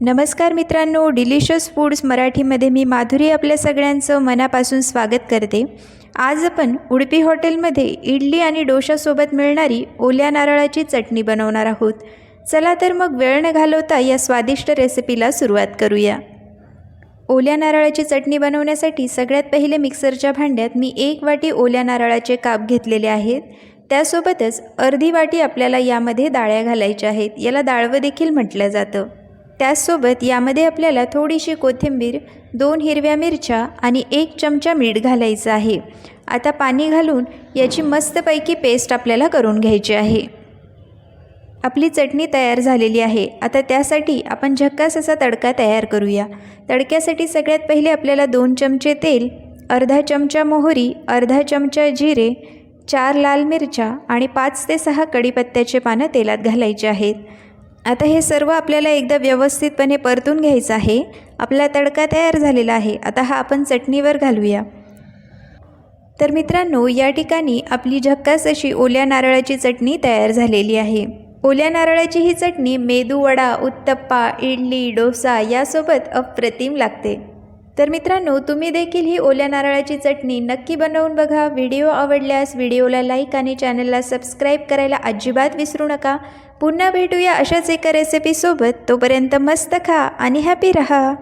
नमस्कार मित्रांनो delicious foods मराठीमध्ये मी माधुरी आपल्या सगळ्यांचं मनापासून स्वागत करते. आज आपण उडपी हॉटेलमध्ये इडली आणि डोशासोबत मिळणारी ओल्या नारळाची चटणी बनवणार आहोत. चला तर मग वेळ न घालवता या स्वादिष्ट रेसिपीला सुरुवात करूया. ओल्या नारळाची चटणी बनवण्यासाठी सगळ्यात पहिले मिक्सरच्या भांड्यात मी एक वाटी ओल्या नारळाचे काप घेतलेले आहेत. त्यासोबतच अर्धी वाटी आपल्याला यामध्ये डाळ्या घालायच्या आहेत. याला डाळवं देखील म्हटलं जातं. त्याचसोबत यामध्ये आपल्याला थोडीशी कोथिंबीर दोन हिरव्या मिरच्या आणि एक चमचा मीठ घालायचं आहे. आता पाणी घालून याची मस्तपैकी पेस्ट आपल्याला करून घ्यायची आहे. आपली चटणी तयार झालेली आहे. आता त्यासाठी आपण झक्कास असा तडका तयार करूया. तडक्यासाठी सगळ्यात पहिले आपल्याला दोन चमचे तेल अर्धा चमचा मोहरी अर्धा चमचा जिरे चार लाल मिरच्या आणि पाच ते सहा कढीपत्त्याचे पानं तेलात घालायचे आहेत. आता हे सर्व आपल्याला एकदा व्यवस्थितपणे परतून घ्यायचं आहे. आपला तडका तयार झालेला आहे. आता हा आपण चटणीवर घालूया. तर मित्रांनो या ठिकाणी आपली झक्कास अशी ओल्या नारळाची चटणी तयार झालेली आहे. ओल्या नारळाची ही चटणी मेदूवडा उत्तप्पा इडली डोसा यासोबत अप्रतिम लागते. तर मित्रांनो तुम्ही देखील ही ओल्या नारळाची चटणी नक्की बनवून बघा. व्हिडिओ आवडल्यास व्हिडिओला लाईक आणि चॅनलला सबस्क्राईब करायला अजिबात विसरू नका. पुन्हा भेटूया अशाच एका रेसिपीसोबत तोपर्यंत मस्त खा आणि हॅपी रहा.